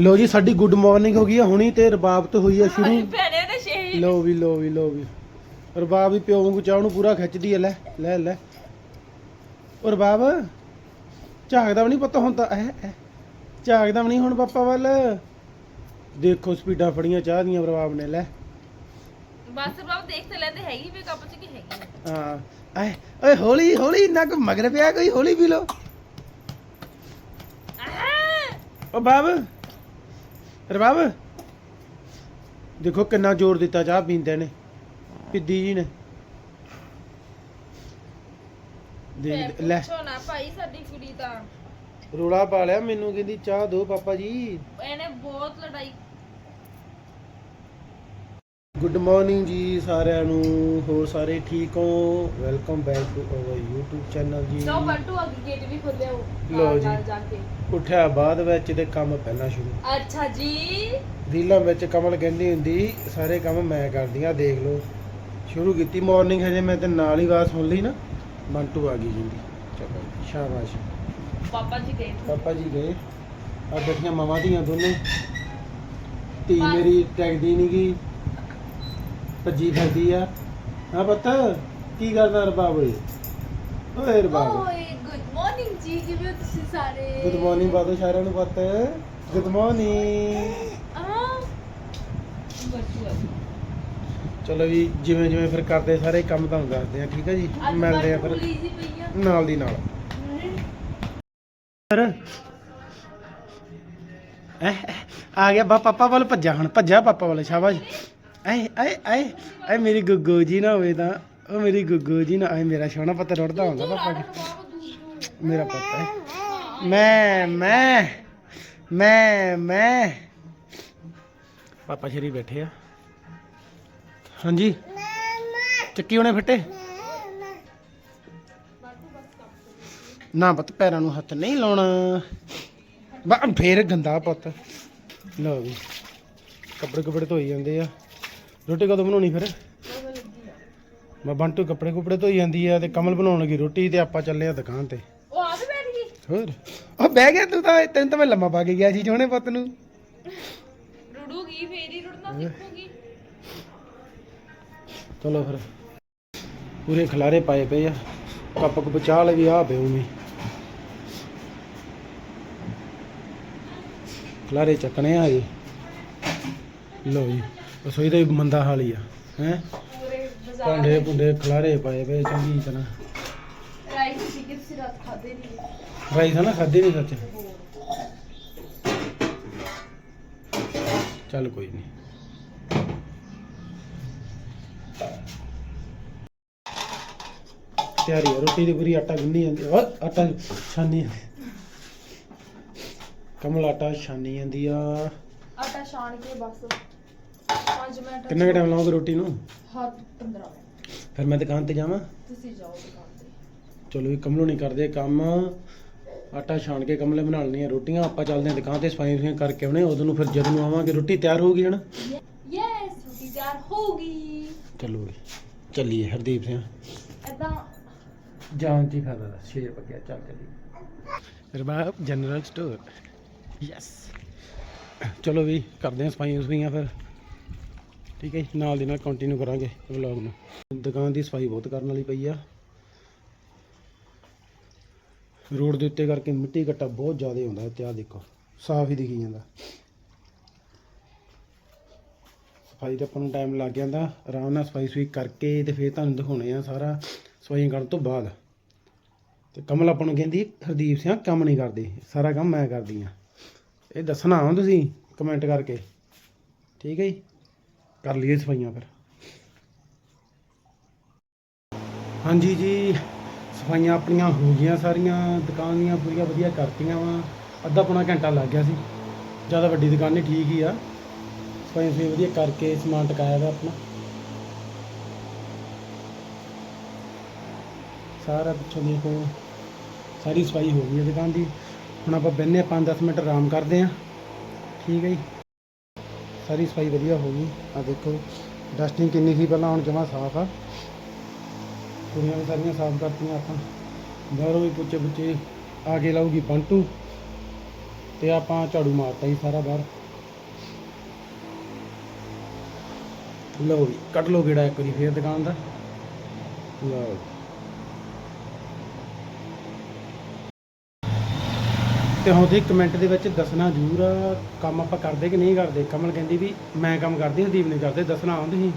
ਲੋ ਜੀ ਸਾਡੀ good morning ਹੋ ਗਈ ਆ ਹੁਣੀ ਤੇ ਰਬਾਬ ਤੋਂ ਹੋਈ ਆ ਸ਼ੁਰੂ। ਭੈਣੇ ਤੇ ਸ਼ੇਹੀ ਲੋ ਵੀ ਲੋ ਵੀ ਲੋ ਵੀ। ਰਬਾਬ ਵੀ ਪਿਓ ਵਾਂਗੂ ਚਾਹ ਨੂੰ ਪੂਰਾ ਖਿੱਚਦੀ ਆ ਲੈ ਲੈ ਲੈ। ਉਹ ਰਬਾਬ ਝਾਕਦਾ ਵੀ ਨਹੀਂ ਪਤਾ ਤਾਂ ਐ ਐ। ਝਾਕਦਾ ਵੀ ਨਹੀਂ ਹੁਣ ਪਾਪਾ ਵੱਲ। ਦੇਖੋ ਸਪੀਡਾਂ ਫੜੀਆਂ ਚਾਹ ਦੀਆਂ ਰਬਾਬ ਨੇ ਲੈ। ਬਸ ਬਾਬ ਦੇਖ ਤੇ ਲੈਂਦੇ ਹੈਗੀ ਵੀ ਕੱਪ ਚ ਕੀ ਹੈਗੀ ਹਾਂ ਐ ਓਏ ਹੌਲੀ ਹੌਲੀ ਨਾ ਕੋ ਮਗਰ ਪਿਆ ਕੋਈ ਹੌਲੀ ਪੀ ਲੋ ਆਹ! ਓ ਬਾਬ ਰਬਾਬ ਦੇਖੋ ਕਿੰਨਾ ਜ਼ੋਰ ਦਿੱਤਾ ਚਾਹ ਪੀਂਦੇ ਨੇ ਪਿੱਦੀ ਜੀ ਨੇ। ਦੇਖ ਲੈ। ਪੁੱਛੋ ਨਾ ਭਾਈ ਸਾਡੀ ਕੁੜੀ ਤਾਂ। ਰੋਲਾ ਪਾ ਲਿਆ ਮੈਨੂੰ ਕਹਿੰਦੀ ਚਾਹ ਦੋ ਪਾਪਾ ਜੀ। ਇਹਨੇ ਬਹੁਤ ਲੜਾਈ ਗੁੱਡ ਮਾਰਨਿੰਗ ਜੀ ਸਾਰਿਆਂ ਨੂੰ ਹੋਰ ਸਾਰੇ ਠੀਕ ਹੋ? Welcome back to our YouTube channel ਜੀ। ਸੋ ਬੰਟੂ ਅੱਗੇ ਗੇਟ ਵੀ ਖੋਲਿਆ ਉਹ ਨਾਲ- ਜੀ। ਜਾ ਉੱਠਿਆ ਬਾਅਦ ਵਿੱਚ ਤੇ ਕੰਮ ਪਹਿਲਾਂ ਸ਼ੁਰੂ। ਅੱਛਾ ਜੀ। ਰੀਲਾਂ ਵਿੱਚ ਕਮਲ ਕਹਿੰਦੀ ਹੁੰਦੀ ਸਾਰੇ ਕੰਮ ਮੈਂ ਕਰਦੀ ਆ ਦੇਖ ਲਓ। ਸ਼ੁਰੂ ਕੀਤੀ ਮਾਰਨਿੰਗ ਹਜੇ ਮੈਂ ਤੇ ਨਾਲ ਹੀ ਆਵਾਜ਼ ਸੁਣ ਲਈ ਨਾ। ਮੰਟੂ ਆ ਗਈ ਜਿੰਦੀ ਚਲੋ ਸ਼ਾਬਾਸ਼। ਪਾਪਾ ਜੀ ਗਏ। ਪਾਪਾ ਜੀ ਗਏ। ਆ ਬੈਠੀਆਂ ਮਾਵਾਂ ਦੀਆਂ ਦੋਨੇ। ਧੀ ਮੇਰੀ ਟੈਗਦੀ ਨਹੀਂ ਗਈ ਭੱਜੀ ਫਿਰਦੀ ਆ। ਹਾਂ ਪੁੱਤ ਕੀ ਕਰਦਾ ਰਬਾਬ ਓਏ? ਓਏ ਰਬਾਬ। ਓਏ ਗੁੱਡ ਮਾਰਨਿੰਗ ਜੀ ਕਿਵੇਂ ਹੋ ਤੁਸੀਂ ਸਾਰੇ? ਗੁੱਡ ਮਾਰਨਿੰਗ ਬਾਦੋ ਸਾਰਿਆਂ ਨੂੰ ਪੁੱਤ। ਗੁੱਡ ਮਾਰਨਿੰਗ ਆ। ਚਲੋ ਜੀ ਜਿਵੇਂ ਜਿਵੇਂ ਫਿਰ ਕਰਦੇ ਸਾਰੇ ਕੰਮ ਤੁਹਾਨੂੰ ਦੱਸਦੇ ਆ ਠੀਕ ਹੈ ਜੀ? ਮਿਲਦੇ ਆ ਫਿਰ ਲਈ ਜੀ ਪਈਆ ਨਾਲ ਦੀ ਨਾਲ। ਐ ਆ ਗਿਆ ਬਾ ਪਾਪਾ ਵੱਲ ਭੱਜਾ ਹੁਣ ਭੱਜਾ ਪਾਪਾ ਵੱਲ ਸ਼ਾਬਾਸ਼। ਐ ਐ ਐ ਐ ਮੇਰੀ ਗੁੱਗੂ ਜੀ ਨਾ ਹੋਵੇ ਤਾਂ ਉਹ ਮੇਰੀ ਗੁੱਗੂ ਜੀ ਨਾ ਐ ਮੇਰਾ ਸੋਹਣਾ ਪੁੱਤ ਰੁੜਦਾ ਹੁੰਦਾ ਪਾਪਾ ਕੇ ਮੇਰਾ ਪੁੱਤ ਹੈ। ਮੈਂ ਮੈਂ ਮੈਂ ਮੈਂ। ਪਾਪਾ ਸ਼ਰੀ ਬੈਠੇ ਆ। ਹਾਂਜੀ। ਚੱਕੀ ਉਹਨੇ ਫੱਟੇ? ਨਾ ਪੁੱਤ ਪੈਰਾਂ ਨੂੰ ਹੱਥ ਨਹੀਂ ਲਾਉਣਾ। ਬਾ ਫੇਰ ਗੰਦਾ ਪੁੱਤ। ਲਓ ਵੀ ਕੱਪੜੇ ਕੁਪੜੇ ਧੋਈ ਜਾਂਦੇ ਆ। ਰੋਟੀ ਕਦੋਂ ਬਣਾਉਣੀ ਫਿਰ? ਮੈਂ ਬੰਟੂ ਕੱਪੜੇ ਕੁਪੜੇ ਧੋਈ ਜਾਂਦੀ ਆ ਤੇ ਕਮਲ ਬਣਾਉਣ ਲੱਗੀ ਰੋਟੀ ਤੇ ਆਪਾਂ ਚੱਲੇ ਆ ਦੁਕਾਨ ਤੇ। ਉਹ ਆ ਵੀ ਬੈਠ ਗਈ। ਹੋਰ? ਉਹ ਬਹਿ ਗਿਆ ਤੂੰ ਤਾਂ ਤੈਨੂੰ ਤਾਂ ਮੈਂ ਲੰਮਾ ਪਾ ਕੇ ਗਿਆ ਸੀ ਸੋਹਣੇ ਪੁੱਤ ਨੂੰ। ਰੁੜੂਗੀ ਫੇਰ ਹੀ ਰੁੜਨਾ ਸਿੱਖੂਗੀ। ਚਲੋ ਫਿਰ। ਪੂਰੇ ਖਲਾਰੇ ਪਾਏ ਪਏ ਆ। ਕੱਪ ਕੁ ਬਚਾ ਲੈ ਵੀ ਆ ਪਏ ਉਵੇਂ ਖਲਾਰੇ ਚੱਕਣੇ ਆ ਜੀ ਲਓ ਜੀ। ਰਸੋਈ ਦਾ ਵੀ ਮੰਦਾ ਹਾਲ ਹੀ ਆ ਹੈ? ਪੂਰੇ ਬਾਜ਼ਾਰ ਭਾਂਡੇ ਭੁੰਡੇ ਖਲਾਰੇ ਪਾਏ ਪਏ ਚੰਗੀ ਤਰ੍ਹਾਂ। ਰਾਈਸ ਸੀ ਕਿ ਤੁਸੀਂ ਰਾਤ ਖਾਦੇ ਨਹੀਂ ਰਾਈਸ ਆ ਨਾ ਖਾਦੇ ਨਹੀਂ ਸੱਚ। ਚੱਲ ਕੋਈ ਨਹੀਂ ਤਿਆਰੀ ਆ ਰੋਟੀ ਦੀ ਪੂਰੀ ਆਟਾ ਗੁੰਨੀ ਜਾਂਦੀ ਓ ਆਟਾ ਛਾਨੀ ਜਾਂਦੀ। ਕਮਲ ਆਟਾ ਛਾਨੀ ਜਾਂਦੀ ਆ। ਆਟਾ ਛਾਣ ਕੇ ਬਸ। 5 ਮਿੰਟ ਕਿੰਨਾ ਕੁ ਟਾਈਮ ਲਾਉਂਗੇ ਰੋਟੀ ਨੂੰ? ਹੱਥ 15 ਮਿੰਟ। ਫਿਰ ਮੈਂ ਦੁਕਾਨ ਤੇ ਜਾਵਾਂ? ਤੁਸੀਂ ਜਾਓ ਦੁਕਾਨ ਤੇ। ਚਲੋ ਵੀ ਕਮਲੋਂ ਨਹੀਂ ਕਰਦੇ ਕੰਮ। ਆਟਾ ਛਾਣ ਕੇ ਕਮਲੇ ਬਣਾ ਲੈਣੀਆਂ ਰੋਟੀਆਂ ਆਪਾਂ ਚੱਲਦੇ ਹਾਂ ਦੁਕਾਨ ਤੇ ਸਫ਼ਾਈ ਸੁਫਾਈਆਂ ਕਰਕੇ ਆਉਣੇ ਉਦੋਂ ਨੂੰ ਫਿਰ ਜਦੋਂ ਨੂੰ ਆਵਾਂਗੇ। ਰੋਟੀ ਤਿਆਰ ਹੋਊਗੀ ਹਨਾ? ਯੈਸ ਰੋਟੀ ਤਿਆਰ ਹੋ ਗਈ ਚਲੋ ਵੀ ਚੱਲੀਏ ਹਰਦੀਪ ਸਿੰਘ। ਐਦਾਂ ਜਾਣ ਦੀ ਫਾਇਦਾ ਦਾ ਸ਼ੇਰ ਪੱਕਿਆ ਚੱਲ ਚੱਲੀ ਰਬਾਬ ਜਨਰਲ ਸਟੋਰ। ਯੈਸ। ਚਲੋ ਵੀ ਕਰਦੇ ਹਾਂ ਸਫਾਈਆਂ ਸੁਫਾਈਆਂ ਫਿਰ। ਠੀਕ ਹੈ ਜੀ, ਨਾਲ ਦੀ ਨਾਲ ਕੰਟੀਨਿਊ ਕਰਾਂਗੇ ਵਲੌਗ ਨੂੰ। ਦੁਕਾਨ ਦੀ ਸਫ਼ਾਈ ਬਹੁਤ ਕਰਨ ਵਾਲੀ ਪਈ ਆ। ਰੋਡ ਦੇ ਉੱਤੇ ਕਰਕੇ ਮਿੱਟੀ ਘੱਟਾ ਬਹੁਤ ਜ਼ਿਆਦਾ ਹੁੰਦਾ ਤੇ ਆ ਦੇਖੋ ਸਾਫ਼ ਹੀ ਦਿਖੀ ਜਾਂਦਾ। ਸਫ਼ਾਈ ਤੇ ਆਪਾਂ ਨੂੰ ਟਾਈਮ ਲੱਗ ਜਾਂਦਾ ਆਰਾਮ ਨਾਲ ਸਫ਼ਾਈ ਸੁਈ ਕਰਕੇ ਤੇ ਫਿਰ ਤੁਹਾਨੂੰ ਦਿਖਾਉਣੇ ਆ ਸਾਰਾ ਸਫ਼ਾਈ ਕਰਨ ਤੋਂ ਬਾਅਦ। ਤੇ ਕਮਲ ਆਪਾਂ ਨੂੰ ਕਹਿੰਦੀ ਹਰਦੀਪ ਸਿੰਘ ਕੰਮ ਨਹੀਂ ਕਰਦੀ ਸਾਰਾ ਕੰਮ ਮੈਂ ਕਰਦੀ ਆ। ਇਹ ਦੱਸਣਾ ਹਾਂ ਤੁਸੀਂ ਕਮੈਂਟ ਕਰਕੇ। ਠੀਕ ਹੈ ਜੀ? ਕਰ ਲਈਏ ਸਫਾਈਆਂ ਫਿਰ। ਹਾਂਜੀ ਜੀ, ਸਫਾਈਆਂ ਆਪਣੀਆਂ ਹੋ ਗਈਆਂ ਸਾਰੀਆਂ, ਦੁਕਾਨ ਦੀਆਂ ਪੂਰੀਆਂ ਵਧੀਆ ਕਰਤੀਆਂ ਵਾ। ਅੱਧਾ ਪੌਣਾ ਘੰਟਾ ਲੱਗ ਗਿਆ ਸੀ। ਜ਼ਿਆਦਾ ਵੱਡੀ ਦੁਕਾਨ ਨਹੀਂ, ਠੀਕ ਹੀ ਆ। ਸਫਾਈਆਂ ਸਫ਼ਾਈ ਵਧੀਆ ਕਰਕੇ ਸਮਾਨ ਟਕਾਇਆ ਵਾ ਆਪਣਾ। ਸਾਰਾ ਪਿੱਛੋਂ ਦੇਖੋ ਸਾਰੀ ਸਫ਼ਾਈ ਹੋ ਗਈ ਹੈ ਦੁਕਾਨ ਦੀ। ਹੁਣ ਆਪਾਂ ਬੈਠਨੇ 5-10 ਮਿੰਟ ਆਰਾਮ ਕਰਦੇ ਹਾਂ। ਠੀਕ ਹੈ ਜੀ। ਸਾਰੀ ਸਫ਼ਾਈ ਵਧੀਆ ਹੋ ਗਈ। ਆ ਦੇਖੋ ਡਸਟਿੰਗ ਕਿੰਨੀ ਸੀ ਪਹਿਲਾਂ ਹੁਣ ਜਮਾ ਸਾਫ਼ ਆ। ਕੁੜੀਆਂ ਵੀ ਸਾਰੀਆਂ ਸਾਫ਼ ਕਰਤੀਆਂ ਆਪਾਂ। ਬਾਹਰੋਂ ਵੀ ਪੁੱਛੇ ਪੁੱਛੇ ਆ ਕੇ ਲਾਊਗੀ ਬੰਟੂ। ਤੇ ਆਪਾਂ ਝਾੜੂ ਮਾਰਤਾ ਜੀ ਸਾਰਾ ਬਾਹਰ। ਲਓ ਵੀ ਕੱਢ ਲਓ ਗੇੜਾ ਇੱਕ ਵਾਰੀ ਫੇਰ ਦੁਕਾਨ ਦਾ। ਲਓ ਤੇ ਹੁਣ ਤੁਸੀਂ ਕਮੈਂਟ ਦੇ ਵਿੱਚ ਦੱਸਣਾ ਜ਼ਰੂਰ ਆ, ਕੰਮ ਆਪਾਂ ਕਰਦੇ ਕਿ ਨਹੀਂ ਕਰਦੇ? ਕਮਲ ਕਹਿੰਦੀ ਵੀ ਮੈਂ ਕੰਮ ਕਰਦੀ ਹਦੀਪ ਨਹੀਂ ਕਰਦੇ ਦੱਸਣਾ ਆਉਂ ਤੁਸੀਂ।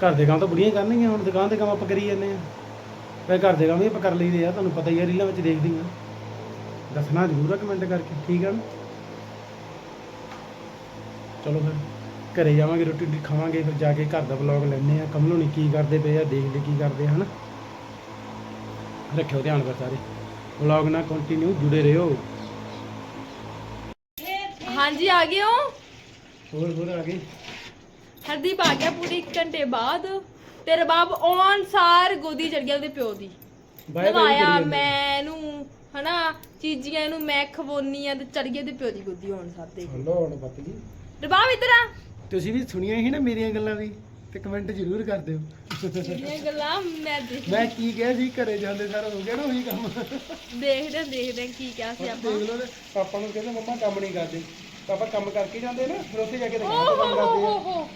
ਘਰ ਦੇ ਕੰਮ ਤਾਂ ਬੁੜੀਆਂ ਹੀ ਕਰਨਗੀਆਂ ਹੁਣ ਦੁਕਾਨ ਦੇ ਕੰਮ ਆਪਾਂ ਕਰੀ ਜਾਂਦੇ ਆ ਫਿਰ ਘਰ ਦੇ ਕੰਮ ਵੀ ਆਪਾਂ ਕਰ ਲਈਦੇ ਆ ਤੁਹਾਨੂੰ ਪਤਾ ਹੀ ਆ ਰੀਲਾਂ ਵਿੱਚ ਦੇਖਦੀ ਆ ਦੱਸਣਾ ਜ਼ਰੂਰ ਆ ਕਮੈਂਟ ਕਰਕੇ ਠੀਕ ਆ ਨਾ? ਚਲੋ ਫਿਰ ਘਰੇ ਜਾਵਾਂਗੇ ਰੋਟੀ ਰੋਟੀ ਖਾਵਾਂਗੇ ਫਿਰ ਜਾ ਕੇ ਘਰ ਦਾ ਵਲੌਗ ਲੈਣੇ ਆ ਕਮਲ ਹੋਣੀ ਕੀ ਕਰਦੇ ਪਏ ਆ ਦੇਖਦੇ ਕੀ ਕਰਦੇ ਆ ਹਨਾ? ਰੱਖਿਓ ਧਿਆਨ ਫਿਰ ਸਾਰੇ। ਵਲੌਗ ਨਾਲ ਕੰਟੀਨਿਊ ਜੁੜੇ ਰਹੋ। ਹਾਂਜੀ ਆ ਗਏ ਹੋ? ਹੋਰ ਹੋਰ ਆ ਗਏ। ਹਰਦੀਪ ਆ ਗਿਆ ਪੂਰੇ 1 ਘੰਟੇ ਬਾਅਦ। ਤੇਰੇ ਬਾਪ ਔਨ ਸਾਰ ਗੋਦੀ ਚੜ ਗਿਆ ਉਹਦੇ ਪਿਓ ਦੀ। ਬਾਏ ਨਵਾਇਆ ਮੈਂ ਇਹਨੂੰ ਹਨਾ? ਚੀਜ਼ੀਆਂ ਇਹਨੂੰ ਮੈਂ ਖਵਾਉਣੀ ਆ ਤੇ ਚੜ ਗਿਆ ਤੇ ਪਿਓ ਦੀ ਗੋਦੀ ਹੋਣ ਸਾਰ ਦੇ ਹਲੋ ਹੁਣ ਪਤ ਜੀ ਰਬਾਬ ਇਧਰ ਆ। ਤੁਸੀਂ ਵੀ ਸੁਣੀਆਂ ਸੀ ਨਾ ਮੇਰੀਆਂ ਗੱਲਾਂ ਵੀ। ਤੇ ਕਮੈਂਟ ਜ਼ਰੂਰ ਕਰ ਦਿਓ। ਇਹ ਗੱਲਾਂ ਮੈਂ ਦੇਖ ਮੈਂ ਕੀ ਕਿਹਾ ਸੀ ਘਰੇ ਜਾਂਦੇ ਸਾਰਾ ਹੋ ਗਿਆ ਨਾ ਉਹੀ ਕੰਮ। ਦੇਖਦੇ ਦੇਖਦੇ ਕੀ ਕਿਹਾ ਸੀ ਆਪਾਂ। ਦੇਖ ਲਓ ਤੇ ਪਾਪਾ ਨੂੰ ਕਹਿੰਦੇ ਮੰਮਾ ਕੰਮ ਨਹੀਂ ਕਰਦੇ। ਪਾਪਾ ਕੰਮ ਕਰਕੇ ਜਾਂਦੇ ਨਾ ਫਿਰ ਉੱਥੇ ਜਾ ਕੇ ਹੋ ਕੰਮ ਹੋ ਕਰਦੇ ਹੋ ਆ ਹੋ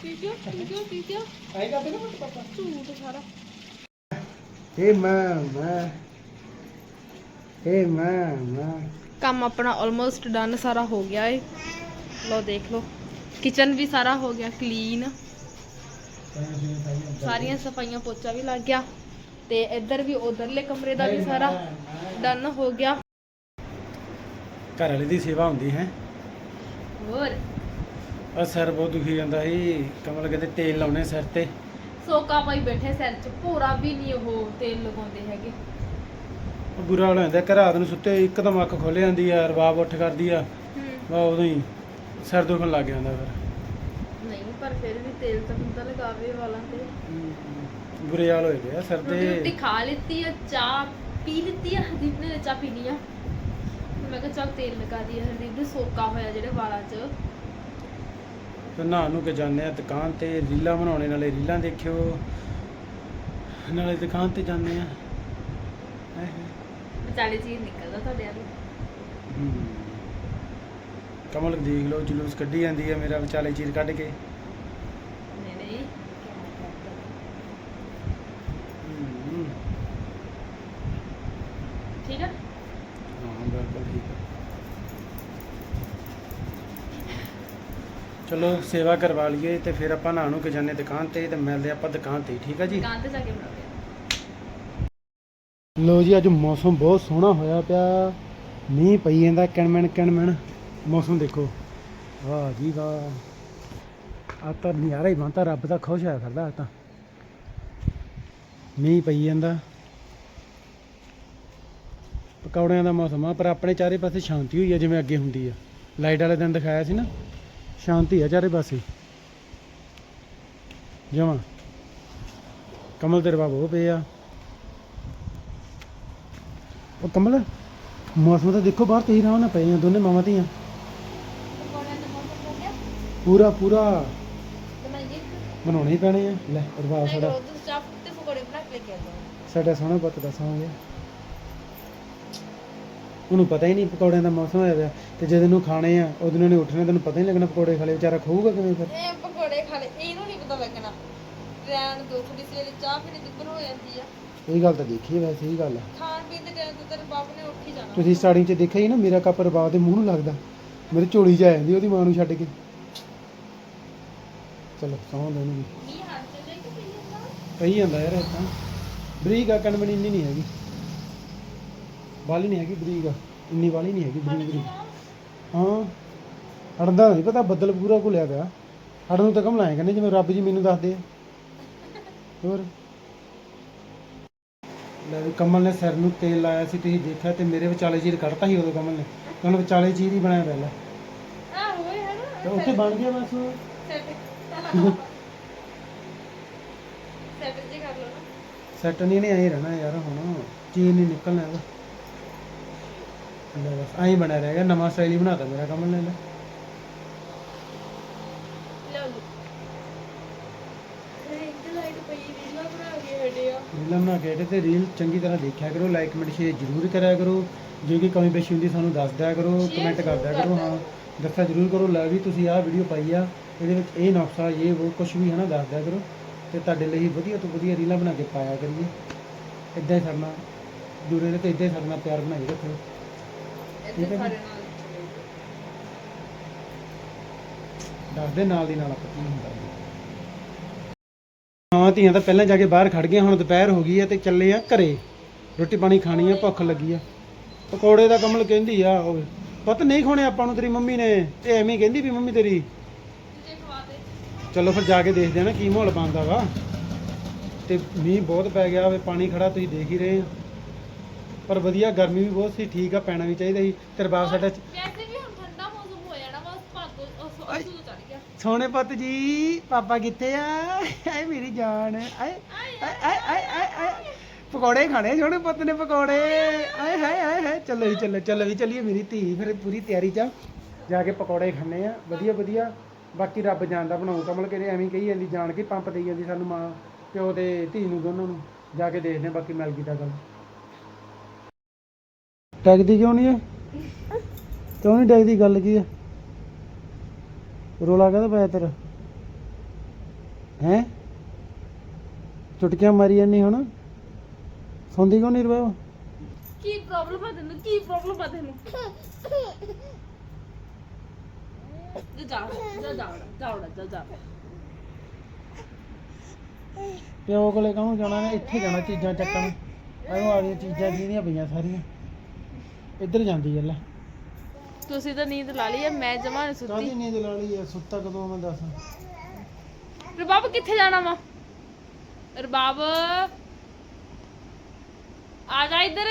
ਠੀਕ ਹੈ ਠੀਕ ਹੈ। ਠੀਕ ਹੈ ਐਂ ਕਰਦੇ ਨਾ ਪਾਪਾ। ਝੂਠ ਸਾਰਾ। ਏ ਮੈਂ ਮੈਂ ਏ ਮੈਂ ਮੈਂ। ਕੰਮ ਆਪਣਾ ਆਲਮੋਸਟ ਡਨ ਸਾਰਾ ਹੋ ਗਿਆ ਏ। ਲੋ ਦੇਖ ਲਓ। ਕਿਚਨ ਵੀ ਸਾਰਾ ਹੋ ਗਿਆ ਕਲੀਨ ਸਾਰੀਆਂ ਸਫਾਈਆਂ ਪੋਚਾ ਵੀ ਲੱਗ ਗਿਆ ਤੇ ਇੱਧਰ ਵੀ ਉਧਰਲੇ ਕਮਰੇ ਦਾ ਵੀ ਸਾਰਾ ਡਨ ਹੋ ਗਿਆ। ਘਰ ਵਾਲੇ ਦੀ ਸੇਵਾ ਹੁੰਦੀ ਹੈ। ਹੋਰ? ਆ ਸਿਰ ਬਹੁਤ ਦੁਖੀ ਜਾਂਦਾ ਸੀ। ਕਮਲ ਕਹਿੰਦੇ ਤੇਲ ਲਾਉਣੇ ਸਿਰ ਤੇ। ਸੋਕਾ ਪਾਈ ਬੈਠੇ ਸਿਰ 'ਚ ਪੂਰਾ ਵੀ ਨਹੀਂ ਉਹ ਤੇਲ ਲਗਾਉਂਦੇ ਹੈਗੇ। ਬੁਰਾ ਹਾਲ ਹੋ ਜਾਂਦਾ ਕਿ ਰਾਤ ਨੂੰ ਸੁੱਤੇ ਇੱਕਦਮ ਅੱਖ ਖੋਲ ਜਾਂਦੀ ਆ ਰਬਾਬ ਉੱਠ ਕਰਦੀ ਆ। ਵਾ ਉਦੋਂ ਹੀ ਸਿਰ ਦੁਖਣ ਲੱਗ ਜਾਂਦਾ ਫਿਰ। ਪਰ ਫਿਰ ਵੀ ਤੇਲ ਤਾਂ ਹੁੰਦਾ ਲਗਾਵੇ ਵਾਲਾਂ ਤੇ। ਬੁਰੇ ਹਾਲ ਹੋਏ ਆ ਸਿਰ ਰੋਟੀ ਰੋਟੀ ਤੇ ਖਾ ਲਿੱਤੀ ਆ ਚਾਹ ਪੀ ਲਿੱਤੀ ਆ ਹਰਦੀਪ ਨੇ ਚਾਹ ਪੀਣੀ ਆ। ਮੈਂ ਕਿਹਾ ਚੱਲ ਤੇਲ ਲਗਾ ਦੀ ਹਰਦੀਪ ਦੇ ਸੋਕਾ ਹੋਇਆ ਜਿਹੜੇ ਵਾਲਾਂ 'ਚ। ਨਹਾ ਨੂੰ ਕੇ ਜਾਂਦੇ ਆ ਦੁਕਾਨ ਤੇ ਰੀਲਾਂ ਬਣਾਉਣੇ ਨਾਲੇ ਰੀਲਾਂ ਦੇਖਿਓ। ਨਾਲੇ ਦੁਕਾਨ ਤੇ ਜਾਂਦੇ ਆ। ਵਿਚਾਲੇ ਚੀਜ਼ ਨਿਕਲਦਾ ਤੁਹਾਡੇ ਵੱਲ। ਕਮਲ ਦੇਖ ਲਓ ਜਲੂਸ ਕੱਢੀ ਜਾਂਦੀ ਹੈ ਮੇਰਾ ਵਿਚਾਲੇ ਚੀਰ ਕੱਢ ਕੇ ਨਹੀਂ ਨਹੀਂ ਹੂੰ। ਠੀਕ ਆ ਹਾਂ ਬਿਲਕੁਲ ਠੀਕ ਹੈ ਚਲੋ ਸੇਵਾ ਕਰਵਾ ਲਈਏ ਤੇ ਫਿਰ ਆਪਾਂ ਨਹਾ ਨੂੰ ਕੇ ਜਾਂਦੇ ਦੁਕਾਨ ਤੇ ਤੇ ਮਿਲਦੇ ਆਪਾਂ ਦੁਕਾਨ ਤੇ ਠੀਕ ਹੈ ਜੀ? ਦੁਕਾਨ ਤੇ ਜਾ ਕੇ ਬਣਾਉਂਦੇ ਆ ਲੋ ਜੀ ਅੱਜ ਮੌਸਮ ਬਹੁਤ ਸੋਹਣਾ ਹੋਇਆ ਪਿਆ। ਮੀਂਹ ਪਈ ਜਾਂਦਾ ਕਿਣਮਣ ਕਿਣਮਣ। ਮੌਸਮ ਦੇਖੋ। ਵਾਹ ਜੀ ਵਾਹ। ਆ ਤਾਂ ਨਜ਼ਾਰਾ ਹੀ ਬੰਤਾ ਰੱਬ ਦਾ ਖੁਸ਼ ਹੋਇਆ ਕਰਦਾ ਤਾਂ। ਮੀਂਹ ਪਈ ਜਾਂਦਾ। ਪਕੌੜਿਆਂ ਦਾ ਮੌਸਮ ਆ ਪਰ ਆਪਣੇ ਚਾਰੇ ਪਾਸੇ ਸ਼ਾਂਤੀ ਹੋਈ ਆ ਜਿਵੇਂ ਅੱਗੇ ਹੁੰਦੀ ਆ। ਲਾਈਟ ਵਾਲੇ ਦਿਨ ਦਿਖਾਇਆ ਸੀ ਨਾ। ਸ਼ਾਂਤੀ ਆ ਚਾਰੇ ਪਾਸੇ। ਜਮਾ। ਕਮਲ ਤੇਰੇ ਬਾਬੂ ਉਹ ਪਏ ਆ। ਉਹ ਕਮਲ ਮੌਸਮ ਤਾਂ ਦੇਖੋ ਬਾਹਰ ਤੇਈ ਰਾਹ ਨਾ ਪਏ ਆ ਦੋਨੇ ਮਾਵਾਂ ਧੀਆਂ। ਹੋ ਪੂਰਾ ਪੂਰਾ। ਬਣਾਉਣੇ ਹੀ ਪੈਣੇ ਆ। ਲੈ ਪ੍ਰਭਾਵ ਸਾਡਾ ਤੇ ਸਾਡਾ ਸੋਹਣਾ ਪੁੱਤ ਦਾ ਸੌਂ ਗਿਆ ਉਹਨੂੰ ਪਤਾ ਹੀ ਨਹੀਂ ਪਕੌੜਿਆਂ ਦਾ ਮੌਸਮ ਹੋਇਆ ਪਿਆ। ਤੇ ਜਦੋਂ ਨੂੰ ਖਾਣੇ ਆ ਉਹਦੇ ਨੂੰ ਉੱਠਣਾ ਤੈਨੂੰ ਪਤਾ ਹੀ ਨਹੀਂ ਲੱਗਣਾ ਪਕੌੜੇ ਖਾ ਲਏ ਵਿਚਾਰਾ ਖਾਊਗਾ ਕਿਵੇਂ ਫਿਰ? ਇਹ ਪਕੌੜੇ ਖਾ ਲੈ ਇਹਨੂੰ ਨਹੀਂ ਪਤਾ ਲੱਗਣਾ। ਰਹਿਣ ਦੋ ਥੋੜੀ ਸਵੇਰੇ ਚਾਹ ਪੀਣੀ ਦਿੱਕਤ ਹੋ ਜਾਂਦੀ ਆ। ਇਹ ਗੱਲ ਤਾਂ ਦੇਖੀ ਵੈਸੇ ਹੀ ਗੱਲ ਆ। ਖਾਣ ਪੀਣ ਦੇ ਟਾਈਮ ਤੇ ਤੇਰੇ ਬਾਪ ਨੇ ਉੱਠ ਹੀ ਜਾਣਾ। ਤੁਸੀਂ ਸਟਾਰਟਿੰਗ 'ਚ ਦੇਖਿਆ ਹੀ ਨਾ ਮੇਰਾ ਕੱਪ ਰਬਾਬ ਦੇ ਮੂੰਹ ਨੂੰ ਲੱਗਦਾ। ਮੇਰੇ ਝੋਲੀ 'ਚ ਆ ਜਾਂਦੀ ਉਹਦੀ ਮਾਂ ਨੂੰ ਛੱਡ ਕੇ। ਚਲੋ ਸੌਂ ਉਹਨੂੰ ਵੀ ਮੀਂਹ ਕੇ ਪਈ ਜਾਂਦਾ? ਕਹੀ ਜਾਂਦਾ ਯਾਰ ਇਹ ਤਾਂ। ਬਰੀਕ ਆ ਕਣਮਣੀ ਇੰਨੀ ਨਹੀਂ ਹੈਗੀ। ਵਾਲੀ ਨਹੀਂ ਹੈਗੀ ਬਰੀਕ ਇੰਨੀ ਵਾਲੀ ਨਹੀਂ ਹੈਗੀ ਬਰੀਕ ਬਰੀਕ। ਹਾਂ ਹੜਦਾ ਨਹੀਂ ਪਤਾ ਬੱਦਲ ਪੂਰਾ ਘੁਲਿਆ ਪਿਆ। ਹੜ ਨੂੰ ਤਾਂ ਕਮ ਲਾਏ ਕਹਿੰਦੇ ਜਿਵੇਂ ਰੱਬ ਜੀ ਮੈਨੂੰ ਦੱਸਦੇ ਹੋਰ? ਲੈ ਵੀ ਕਮਲ ਨੇ ਸਿਰ ਨੂੰ ਤੇਲ ਲਾਇਆ ਸੀ ਤੁਸੀਂ ਦੇਖਿਆ ਤੇ ਮੇਰੇ ਵਿਚਾਲੇ ਚੀਰ ਕੱਢਤਾ ਸੀ ਉਦੋਂ ਕਮਲ ਨੇ। ਹੁਣ ਵਿਚਾਲੇ ਚੀਰ ਹੀ ਬਣਾਇਆ ਪਹਿਲਾਂ। ਆ ਹੋਏ ਹੈ ਤੇ ਨਾ ਉੱਥੇ ਬਣ ਗਿਆ ਬਸ। ਉਹ। ਸੈਟ ਸੈਟ ਜੀ ਕਰ ਲਓ ਨਾ। ਸੈੱਟ ਨਹੀਂ ਨੇ ਐਂ ਰਹਿਣਾ ਯਾਰ ਹੁਣ। ਚੀਨ ਨਹੀਂ ਨਿਕਲਣਾ ਇਹਦਾ। ਲੈ ਬਸ ਐਂ ਬਣਿਆ ਰਹਿ ਗਿਆ ਨਵਾਂ ਸਟਾਈਲ ਹੀ ਬਣਾਤਾ ਮੇਰਾ ਕਮਲ ਨੇ ਲੈ। ਲਓ ਜੀ। ਰਿੰਗ ਲਾਈਟ ਪਈ ਰੀਲਾ ਬਣਾ ਕੇ ਹਟਿਆ ਰੀਲਾਂ ਬਣਾ ਕੇ ਹਟੇ ਤੇ ਰੀਲ ਚੰਗੀ ਤਰ੍ਹਾਂ ਦੇਖਿਆ ਕਰੋ ਲਾਈਕ ਕਮੈਂਟ ਸ਼ੇਅਰ ਜ਼ਰੂਰ ਕਰਿਆ ਕਰੋ। ਜੇ ਕੋਈ ਕਮੀ ਪੇਸ਼ੀ ਹੁੰਦੀ ਸਾਨੂੰ ਦੱਸ ਦਿਆ ਕਰੋ Share ਕਮੈਂਟ ਕਰ ਦਿਆ ਕਰੋ ਹਾਂ। ਦੱਸਿਆ ਜ਼ਰੂਰ ਕਰੋ ਲੈ ਵੀ ਤੁਸੀਂ ਆਹ ਵੀਡੀਓ ਪਾਈ ਆ ਇਹਦੇ ਵਿੱਚ ਇਹ ਨੁਕਸਾ ਇਹ ਉਹ ਕੁਝ ਵੀ ਹੈ ਨਾ ਦੱਸ ਦਿਆ ਕਰੋ। ਤੇ ਤੁਹਾਡੇ ਲਈ ਵਧੀਆ ਤੋਂ ਵਧੀਆ ਰੀਲਾਂ ਬਣਾ ਕੇ ਪਾਇਆ ਕਰੀਏ। ਇਦਾਂ ਹੀ ਕਰਨਾ ਦੂਰੇ ਦੇ ਤੇ ਇਦਾਂ ਹੀ ਕਰਨਾ ਪਿਆਰ ਬਣਾਈ ਰੱਖੋ। ਠੀਕ ਹੈ ਜੀ। ਦੱਸਦੇ ਨਾਲ ਦੀ ਨਾਲ ਆਪਾਂ ਕੀ ਹੁੰਦਾ ਹਾਂ ਧੀਆਂ ਤਾਂ ਪਹਿਲਾਂ ਜਾ ਕੇ ਬਾਹਰ ਖੜ ਗਈਆਂ ਹੁਣ ਦੁਪਹਿਰ ਹੋ ਗਈ ਆ ਤੇ ਚੱਲੇ ਆ ਘਰੇ। ਰੋਟੀ ਪਾਣੀ ਖਾਣੀ ਆ ਭੁੱਖ ਲੱਗੀ ਆ। ਪਕੌੜੇ ਦਾ ਕਮਲ ਕਹਿੰਦੀ ਆ ਉਹ ਪਤ ਨਹੀਂ ਖਾਣੇ ਆਪਾਂ ਨੂੰ ਤੇਰੀ ਮੰਮੀ ਨੇ ਤੇ ਐਵੇਂ ਕਹਿੰਦੀ ਵੀ ਮੰਮੀ ਤੇਰੀ। ਚਲੋ ਫਿਰ ਜਾ ਕੇ ਦੇਖਦੇ ਆ ਨਾ ਕੀ ਮਾਹੌਲ ਬਣਦਾ ਵਾ। ਤੇ ਮੀਂਹ ਬਹੁਤ ਪੈ ਗਿਆ ਵੇ ਪਾਣੀ ਖੜਾ ਤੁਸੀਂ ਦੇਖ ਹੀ ਰਹੇ ਆ। ਪਰ ਵਧੀਆ ਗਰਮੀ ਵੀ ਬਹੁਤ ਸੀ ਠੀਕ ਆ ਪੈਣਾ ਵੀ ਚਾਹੀਦਾ ਸੀ। ਤੇਰੇ ਬਾਪ ਸਾਡਾ ਚ- ਵੈਸੇ ਵੀ ਹੁਣ ਠੰਡਾ ਮੌਸਮ ਹੋ ਜਾਣਾ ਬਸ ਭਾਗੋ ਉਸ ਆਏ। ਉਸ ਚੜ ਗਿਆ। ਸੋਹਣੇ ਪੁੱਤ ਜੀ ਪਾਪਾ ਕਿੱਥੇ ਆ? ਆਏ ਮੇਰੀ ਜਾਨ ਆਏ ਆਏ ਆਏ ਆਏ ਆਏ ਆਏ। ਪਕੌੜੇ ਖਾਣੇ ਸੋਹਣੇ ਪੁੱਤ ਨੇ ਪਕੌੜੇ। ਆਏ ਹਾਏ ਆਏ ਹਾਏ। ਚੱਲੋ ਜੀ ਚੱਲੋ ਚੱਲੋ ਵੀ ਚੱਲੀਏ ਮੇਰੀ ਧੀ ਫਿਰ ਪੂਰੀ ਤਿਆਰੀ ਚ ਆ। ਜਾ ਕੇ ਪਕੌੜੇ ਖਾਣੇ ਆ। ਵਧੀਆ ਵਧੀਆ। ਬਾਕੀ ਰੱਬ ਜਾਣਦਾ ਬਣਾਉ ਕਮਲ ਕਿਹੜੇ ਐਵੇਂ ਕਹੀ ਜਾਂਦੀ ਜਾਣ ਕੇ ਪੰਪ ਦੇਈ ਜਾਂਦੀ ਸਾਨੂੰ ਮਾਂ ਪਿਓ ਤੇ ਧੀ ਨੂੰ ਦੋਨਾਂ ਨੂੰ। ਜਾ ਕੇ ਦੇਖਦੇ ਆ ਬਾਕੀ ਮਿਲ ਗਈ ਤਾਂ ਗੱਲ ਟੈਗਦੀ ਕਿਉਂ ਨਹੀਂ ਹੈ ਕਿਉਂ ਨਹੀਂ ਟੈਗਦੀ ਗੱਲ ਕੀ ਹੈ ਰੋਲਾ ਕਾਹਦਾ ਪਾਇਆ ਤੇਰਾ? ਹੈ? ਚੁਟਕੀਆਂ ਮਾਰੀ ਜਾਂਦੀ ਹੁਣ? ਸੌਂਦੀ ਕਿਉਂ ਨਹੀਂ ਰਵਾ ਕੀ ਪ੍ਰੋਬਲਮ ਆ ਤੈਨੂੰ? ਕੀ ਪ੍ਰੋਬਲਮ ਆ ਤੈਨੂੰ? ਜਾ ਜਾ ਜਾ ਜਾ ਜਾ ਜਾ ਪਿਓ ਕੋਲੇ ਕਾਹਨੂੰ ਜਾਣਾ ਨੇ? ਇੱਥੇ ਜਾਣਾ ਚੀਜ਼ਾਂ ਚੱਕਣ। ਐਨੂੰ ਆ ਰਹੀਆਂ ਚੀਜ਼ਾਂ ਜਿਹਦੀਆਂ ਪਈਆਂ ਸਾਰੀਆਂ। ਇੱਧਰ ਜਾਂਦੀ ਐ ਲੈ। ਤੁਸੀਂ ਤਾਂ ਨੀਂਦ ਲਾ ਲਈ ਐ ਮੈਂ ਜਮਾ ਨਹੀਂ ਕਾਹਦੀ ਸੁੱਤੀ ਨੀਂਦ ਲਾ ਲਈ ਐ ਸੁੱਤਾ ਕਦੋਂ ਮੈਂ ਦੱਸ। ਰਬਾਬ ਕਿੱਥੇ ਜਾਣਾ ਵਾ? ਰਬਾਬ ਆ ਜਾ ਇੱਧਰ।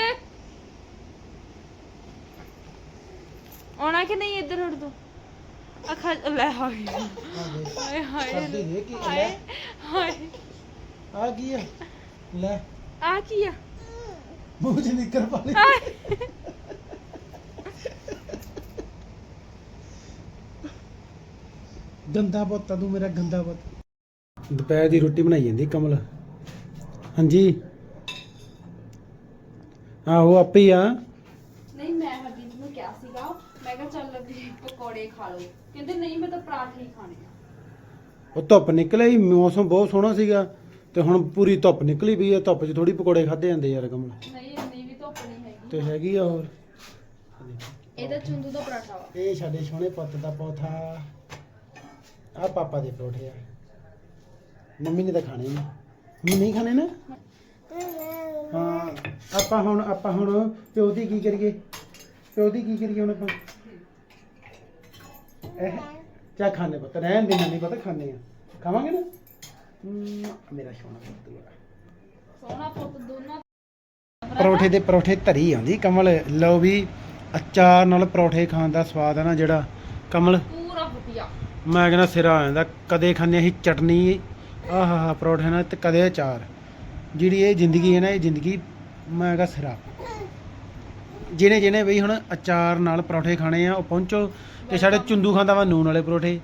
ਆਉਣਾ ਕਿ ਨਹੀਂ ਇੱਧਰ ਹਟ ਤੂੰ? ਅੱਖਾਂ ਲੈ ਹਾਏ। ਆ ਦੇਖ ਹਾਏ ਹਾਏ। ਕਰਦੀ ਦੇ ਕੀ ਹਾਏ ਲੈ ਹਾਏ ਆ ਕੀ ਲੈ। ਆ ਕੀ ਆ? ਮੂੰਹ ਚ ਨਿੱਕਰ ਪਾ ਲਈ। ਗੰਦਾ ਪੁੱਤ ਆ ਤੂੰ ਮੇਰਾ ਗੰਦਾ ਪੁੱਤ। ਦੁਪਹਿਰ ਦੀ ਰੋਟੀ ਬਣਾਈ ਜਾਂਦੀ ਕਮਲ। ਹਾਂਜੀ। ਆਹੋ ਆਪੇ ਹੀ ਆ। ਨਹੀਂ ਮੈਂ ਹਰਜੀਤ ਨੂੰ ਕਿਹਾ ਸੀਗਾ ਮੈਂ ਕਿਹਾ ਚੱਲ ਵੀ ਪਕੌੜੇ ਖਾ ਲਓ। ਕਹਿੰਦੇ ਨਹੀਂ ਮੈਂ ਤਾਂ ਪਰਾਠੇ ਹੀ ਖਾਣੇ ਆ। ਉਹ ਧੁੱਪ ਨਿਕਲੇ ਹੀ ਮੌਸਮ ਬਹੁਤ ਸੋਹਣਾ ਸੀਗਾ। ਤੇ ਹੁਣ ਪੂਰੀ ਧੁੱਪ ਨਿਕਲੀ ਪਈ ਆ ਧੁੱਪ 'ਚ ਥੋੜੀ ਪਕੌੜੇ ਖਾਦੇ ਜਾਂਦੇ ਯਾਰ ਕਮਲ। ਨਹੀਂ ਇੰਨੀ ਵੀ ਧੁੱਪ ਨਹੀਂ ਹੈਗੀ। ਤੇ ਹੈਗੀ ਆ ਹੋਰ। ਇਹਦਾ ਚੁੰਦੂ ਦਾ ਪਰਾਠਾ ਵਾ। ਇਹ ਸਾਡੇ ਸੋਹਣੇ ਪੁੱਤ ਦਾ ਪੌਥਾ ਆ ਪਾਪਾ ਦੇ ਪਰੌਠੇ ਆ। ਮੰਮੀ ਨੇ ਤਾਂ ਖਾਣੇ ਨਹੀਂ ਮੰਮੀ ਨਹੀਂ ਖਾਣੇ ਨਾ? ਹਾਂ ਆਪਾਂ ਹੁਣ ਆਪਾਂ ਹੁਣ ਪਿਓ ਦੀ ਕੀ ਕਰੀਏ? ਪਿਓ ਦੀ ਕੀ ਕਰੀਏ ਹੁਣ ਆਪਾਂ? ਇਹ ਚਾ ਖਾਣੇ ਪੁੱਤ ਰਹਿਣ ਦੇ ਨਹੀਂ ਪਤਾ ਖਾਣੇ ਆ। ਖਾਵਾਂਗੇ ਨਾ? ਹਮ, ਮੇਰਾ ਸੋਹਣਾ ਪੁੱਤ ਆ। ਸੋਹਣਾ ਪੁੱਤ ਦੋਨਾਂ ਪਰੌਠੇ ਦੇ ਪਰੌਠੇ ਧਰੀ ਆਉਂਦੀ। ਕਮਲ ਲਓ ਵੀ ਅਚਾਰ ਨਾਲ ਪਰੌਠੇ ਖਾਣ ਦਾ ਸਵਾਦ ਹੈ ਨਾ ਜਿਹੜਾ। ਕਮਲ? ਪੂਰਾ ਵਧੀਆ। ਮੈਂ ਕਹਿੰਦਾ ਸਿਰਾ ਆ ਜਾਂਦਾ, ਕਦੇ ਖਾਂਦੇ ਅਸੀਂ ਚਟਨੀ, ਆਹਾ ਪਰੌਠੇ ਨਾਲ ਤੇ ਕਦੇ ਅਚਾਰ। ਜਿਹੜੀ ਇਹ ਜ਼ਿੰਦਗੀ ਹੈ ਨਾ, ਇਹ ਜ਼ਿੰਦਗੀ ਮੈਂ ਕਹਿੰਦਾ ਸਿਰਾ ਜਿਹਨੇ ਜਿਹਨੇ ਬਈ ਹੁਣ ਅਚਾਰ ਨਾਲ ਪਰੌਠੇ ਖਾਣੇ ਆ, ਉਹ ਪਹੁੰਚੋ ਤੇ ਸਾਡੇ ਚੁੰਦੂ ਖਾਂਦਾ ਵਾ ਨੂਨ ਵਾਲੇ ਪਰੌਠੇ।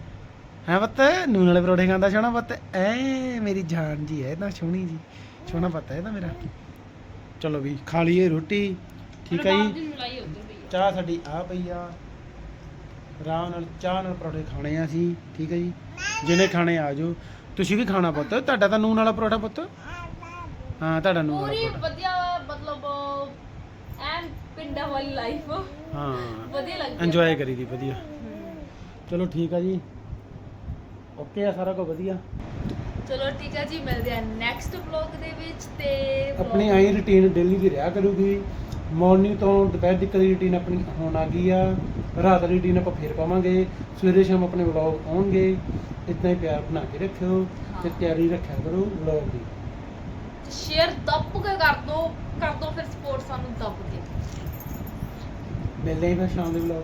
ਹੈ ਪੁੱਤ ਨੂਨ ਵਾਲੇ ਪਰੌਠੇ ਖਾਂਦਾ ਸੋਹਣਾ ਪੁੱਤ। ਐ ਮੇਰੀ ਜਾਨ ਜੀ ਹੈ ਨਾ ਸੋਹਣੀ ਜੀ। ਸੋਹਣਾ ਪੁੱਤ ਹੈ ਨਾ ਮੇਰਾ। ਚਲੋ ਵੀ ਖਾ ਲਈਏ ਰੋਟੀ। ਠੀਕ ਹੈ ਜੀ। ਚਾਹ ਸਾਡੀ ਆ ਪਈ ਆ। ਆਰਾਮ ਨਾਲ ਚਾਹ ਨਾਲ ਪਰੌਠੇ ਖਾਣੇ ਆ ਅਸੀਂ ਠੀਕ ਹੈ ਜੀ? ਜਿਹਨੇ ਖਾਣੇ ਆ ਜਾਓ। ਤੁਸੀਂ ਵੀ ਖਾਣਾ ਪੁੱਤ ਤੁਹਾਡਾ ਤਾਂ ਨੂਨ ਵਾਲਾ ਪਰੌਠਾ ਪੁੱਤ? ਹਾਂ ਤੁਹਾਡਾ ਨੂਨ ਵਾਲਾ ਪੂਰੀ ਪਰੌਠਾ। ਵਧੀਆ ਮਤਲਬ ਐਨ ਪਿੰਡਾਂ ਵਾਲੀ ਲਾਈਫ ਹਾਂ ਵਧੀਆ ਲੱਗਦੀ ਆ। ਇੰਜੋਏ ਕਰੀ ਦੀ ਵਧੀਆ। ਚਲੋ ਠੀਕ ਆ ਜੀ। ਓਕੇ ਆ ਸਾਰਾ ਕੁਝ ਵਧੀਆ। ਚਲੋ ਠੀਕ ਹੈ ਜੀ ਮਿਲਦੇ ਆ ਨੈਕਸਟ ਵਲੌਗ ਦੇ ਵਿੱਚ ਤੇ vlog- ਆਪਣੀ ਆਈ ਰੁਟੀਨ ਡੇਲੀ ਦੀ ਰਿਹਾ ਕਰੂਗੀ। ਮਾਰਨਿੰਗ ਤੋਂ ਦੁਪਹਿਰ ਦੀ ਰੁਟੀਨ ਆਪਣੀ ਹੁਣ ਆ ਗਈ ਆ। ਰਾਤ ਦੀ ਰੁਟੀਨ ਆਪਾਂ ਫੇਰ ਪਾਵਾਂਗੇ ਸਵੇਰੇ ਸ਼ਾਮ ਆਪਣੇ ਵਲੌਗ ਆਉਣਗੇ ਇਤਨਾ ਹੀ ਪਿਆਰ ਬਣਾ ਕੇ ਰੱਖਿਓ ਤੇ। ਤਿਆਰੀ ਰੱਖਿਆ ਕਰੋ ਵਲੌਗ ਦੀ। ਸ਼ੇਅਰ ਦੱਬ ਕੇ ਕਰ ਦੋ ਕਰ ਦੋ ਫਿਰ ਸਪੋਰਟ ਸਾਨੂੰ ਦੱਬ ਕੇ। ਮਿਲਦੇ ਹਾਂ ਫਿਰ ਸ਼ਾਮ ਦੇ ਵਲੌਗ